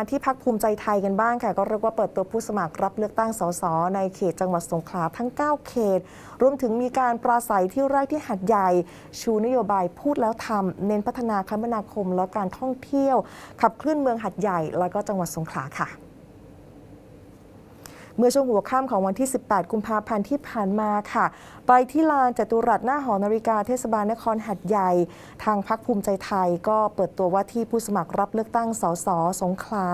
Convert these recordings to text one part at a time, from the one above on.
มาที่พักภูมิใจไทยกันบ้างค่ะ ก็เรียกว่าเปิดตัวผู้สมัครรับเลือกตั้งสสในเขตจังหวัดสงขลาทั้ง 9 เขต รวมถึงมีการปราศัยที่แรกที่หัดใหญ่ ชูนโยบายพูดแล้วทำเน้นพัฒนาคมนาคมและการท่องเที่ยว ขับเคลื่อนเมืองหัดใหญ่ แล้วก็จังหวัดสงขลาค่ะ เมื่อช่วงหัวค่ำของวันที่ 18 กุมภาพันธ์ที่ผ่านมาค่ะ ไปที่ลานจตุรัสหน้าหอนาฬิกาเทศบาลนครหัดใหญ่ ทางพักภูมิใจไทยก็เปิดตัวว่าที่ผู้สมัครรับเลือกตั้งสสสงขลา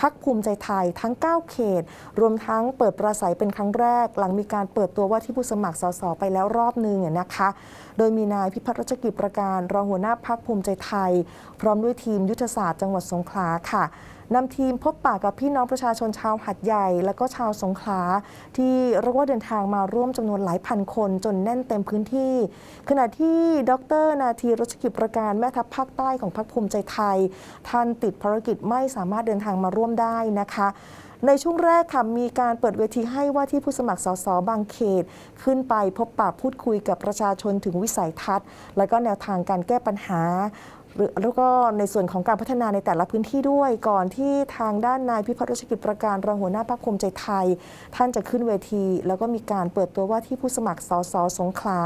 พักภูมิใจไทยทั้ง 9 เขต รวมทั้งเปิดปราศัยเป็นครั้งแรก หลังมีการเปิดตัวว่าที่ผู้สมัครสสไปแล้วรอบหนึ่งนะคะ โดยมีนายพิพัฒน์รัชกิจประการรองหัวหน้าพักภูมิใจไทย พร้อมด้วยทีมยุทธศาสตร์จังหวัดสงขลาค่ะ นำทีมพบปะกับพี่น้องประชาชนชาวหัดใหญ่ และก็ชาวสงขลาที่เรียกว่าเดินทางมาร่วมจำนวนหลายพันคนจนแน่นเต็มพื้นที่ ขณะที่ดร นาทีรัชกิจประการแม่ทัพภาคใต้ของพรรคภูมิใจไทย ท่านติดภารกิจไม่สามารถเดินทางมาร่วมได้นะคะในช่วงแรกค่ะมีการเปิดเวทีให้ว่าที่ผู้สมัครสสบางเขต ขึ้นไปพบปะพูดคุยกับประชาชนถึงวิสัยทัศน์ และก็แนวทางการแก้ปัญหา แล้วก็ในส่วนของการพัฒนาในแต่ละพื้นที่ด้วยก่อนที่ทางด้านนายพิพัฒน์รัชกิจประการรองหัวหน้าพรรคภูมิใจไทย ท่านจะขึ้นเวที แล้วก็มีการเปิดตัวว่าที่ผู้สมัครสสสงขลา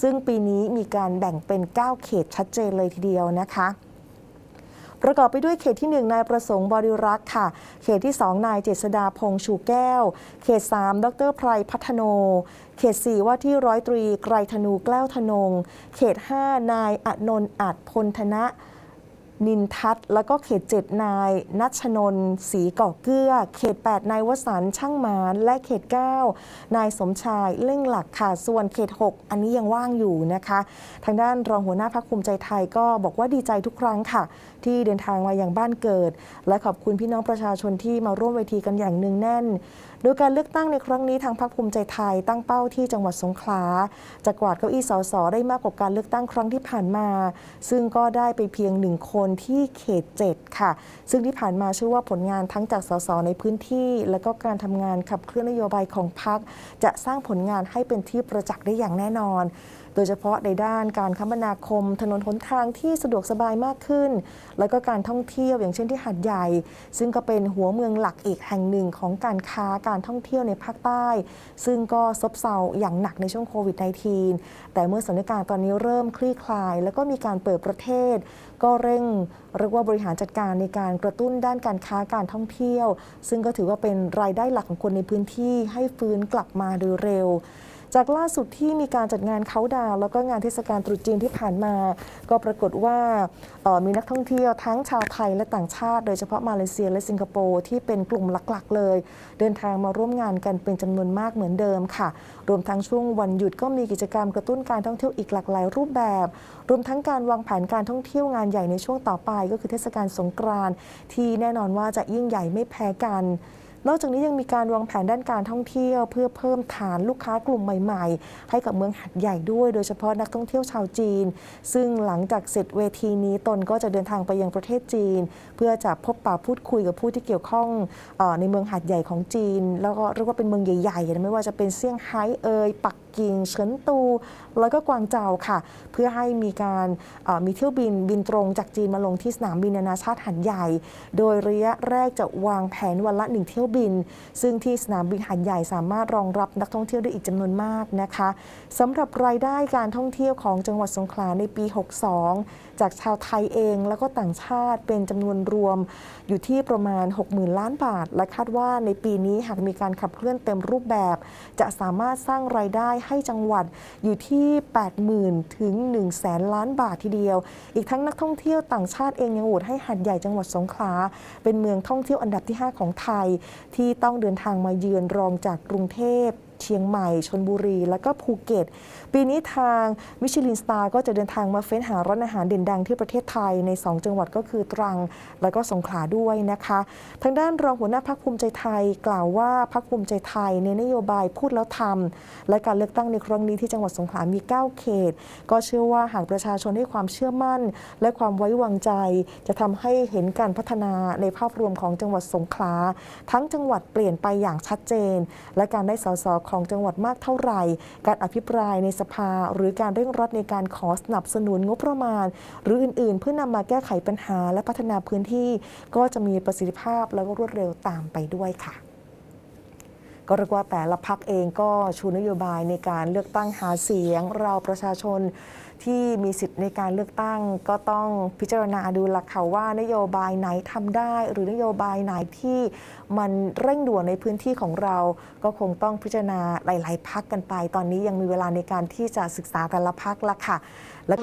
ซึ่งปีนี้มีการแบ่งเป็น 9 เขตชัดเจนเลยทีเดียวนะคะ ประกอบไปด้วยเขตที่ 1 นายประสงค์บริรักษ์ค่ะ เขตที่ 2 นายเจษดาพงษ์ชูแก้ว เขต 3 ดรไพรพัฒโน เขต 4 ว่าที่ร้อยตรีไกรธนูแกล้วธนง เขต 5 นายอนนท์อาจพลธนะ นินทัศน์แล้วก็เขต 7 นายนัชนนท์ศรีก่อเกื้อ เขต 8 นายวสันช่างหมาน และเขต 9 นายสมชายเล่งหลักค่ะ ส่วนเขต 6 อันนี้ยังว่างอยู่นะคะ ทางด้านรองหัวหน้าพักภูมิใจไทยก็บอกว่าดีใจทุกครั้งค่ะ ที่เดินทางมาอย่างบ้านเกิด และขอบคุณพี่น้องประชาชนที่มาร่วมเวทีกันอย่างเนืองแน่นโดยการเลือกตั้งในครั้งนี้ทางพรรคภูมิใจไทยตั้งเป้าที่จังหวัดสงขลาจะกวาดเก้าอี้สสได้มากกว่าการเลือกตั้งครั้งที่ผ่านมา ซึ่งก็ได้ไปเพียงหนึ่งคนที่เขต 7 ค่ะ ซึ่งที่ผ่านมาเชื่อว่าผลงานทั้งจากสสในพื้นที่ และก็การทำงานขับเคลื่อนนโยบายของพรรคจะสร้างผลงานให้เป็นที่ประจักษ์ได้อย่างแน่นอน โดยเฉพาะในด้านการคมนาคม ถนนหนทางที่สะดวกสบายมากขึ้น แล้วก็การท่องเที่ยวอย่างเช่นที่หาดใหญ่ ซึ่งก็เป็นหัวเมืองหลักอีกแห่งหนึ่งของการค้าการท่องเที่ยวในภาคใต้ ซึ่งก็ซบเซาอย่างหนักในช่วงโควิด -19 แต่เมื่อสถานการณ์ตอนนี้เริ่มคลี่คลาย แล้วก็มีการเปิดประเทศ ก็เร่งเรียกว่าบริหารจัดการในการกระตุ้นด้านการค้าการท่องเที่ยว ซึ่งก็ถือว่าเป็นรายได้หลักของคนในพื้นที่ให้ฟื้นกลับมาโดยเร็ว จากล่าสุดที่มีการจัดงานเขาดาว แล้วก็งานเทศกาลตรุษจีนที่ผ่านมา ก็ปรากฏว่ามีนักท่องเที่ยวทั้งชาวไทยและต่างชาติ โดยเฉพาะมาเลเซียและสิงคโปร์ที่เป็นกลุ่มหลักๆ เลย เดินทางมาร่วมงานกันเป็นจำนวนมากเหมือนเดิมค่ะ รวมทั้งช่วงวันหยุดก็มีกิจกรรมกระตุ้นการท่องเที่ยวอีกหลากหลายรูปแบบ รวมทั้งการวางแผนการท่องเที่ยวงานใหญ่ในช่วงต่อไป ก็คือเทศกาลสงกรานต์ที่แน่นอนว่าจะยิ่งใหญ่ไม่แพ้กัน นอกจากนี้ยังมีการวางแผนด้านการท่องเที่ยว เพื่อเพิ่มฐานลูกค้ากลุ่มใหม่ ๆ ให้กับเมืองหัดใหญ่ด้วย โดยเฉพาะนักท่องเที่ยวชาวจีน ซึ่งหลังจากเสร็จเวทีนี้ตนก็จะเดินทางไปยังประเทศจีน เพื่อจะพบปะพูดคุยกับผู้ที่เกี่ยวข้องอในเมืองหัดใหญ่ของจีน แล้วก็เรียกว่าเป็นเมืองใหญ่ๆนะไม่ว่าจะเป็นเซี่ยงไฮ้เอ่ยปักกิ่งเฉินตู แล้วก็กวางเจาค่ะ เพื่อให้มีการมีเที่ยวบินบินตรงจากจีนมาลงที่สนามบินนานาชาติหัดใหญ่ โดยระยะแรกจะวางแผนวันละหนึ่งเที่ยวบิน ซึ่งที่สนามบินหัดใหญ่สามารถรองรับนักท่องเที่ยวได้อีกจำนวนมากนะคะสำหรับรายได้การท่องเที่ยวของจังหวัดสงขลาในปี 62 จากชาวไทยเองแล้วก็ต่างชาติเป็นจำนวนรวมอยู่ที่ประมาณ 60,000 ล้านบาท และคาดว่าในปีนี้หากมีการขับเคลื่อนเต็มรูปแบบ จะสามารถสร้างรายได้ให้จังหวัดอยู่ที่ 80,000 ถึง 1 0 0 0 0แสนล้านบาททีเดียว อีกทั้งนักท่องเที่ยวต่างชาติเองยังโหวตให้หัดใหญ่จังหวัดสงขลาเป็นเมืองท่องเที่ยวอันดับที่ 5 ของไทยที่ต้องเดินทางมาเยือนรองจากกรุงเทพ เชียงใหม่ ชนบุรี แล้วก็ภูเก็ต ปีนี้ทางมิชลินสตาร์ก็จะเดินทางมาเฟ้นหาร้านอาหารเด่นดังที่ประเทศไทยใน 2 จังหวัดก็คือตรัง และก็สงขลาด้วยนะคะ ทางด้านรองหัวหน้าพักภูมิใจไทย กล่าวว่าพักภูมิใจไทยในนโยบายพูดแล้วทำและการเลือกตั้งในครั้งนี้ที่จังหวัดสงขลามี 9 เขต ก็เชื่อว่าหากประชาชนให้ความเชื่อมั่น และความไว้วางใจ จะทำให้เห็นการพัฒนาในภาพรวมของจังหวัดสงขลาทั้งจังหวัดเปลี่ยนไปอย่างชัดเจน และการได้สสขของจังหวัดมากเท่าไหร่ การอภิปรายในสภา หรือการเร่งรัดในการขอสนับสนุนงบประมาณ หรืออื่นๆ เพื่อนำมาแก้ไขปัญหาและพัฒนาพื้นที่ ก็จะมีประสิทธิภาพแล้วก็รวดเร็วตามไปด้วยค่ะ ก็เรียกว่าแต่ละพักเองก็ชูนโยบายในการเลือกตั้งหาเสียง เราประชาชนที่มีสิทธิ์ในการเลือกตั้ง ก็ต้องพิจารณาดูหลักค่ะว่านโยบายไหนทำได้ หรือนโยบายไหนที่มันเร่งด่วนในพื้นที่ของเรา ก็คงต้องพิจารณาหลาย ๆ พักกันไป ตอนนี้ยังมีเวลาในการที่จะศึกษาแต่ละพักละค่ะและ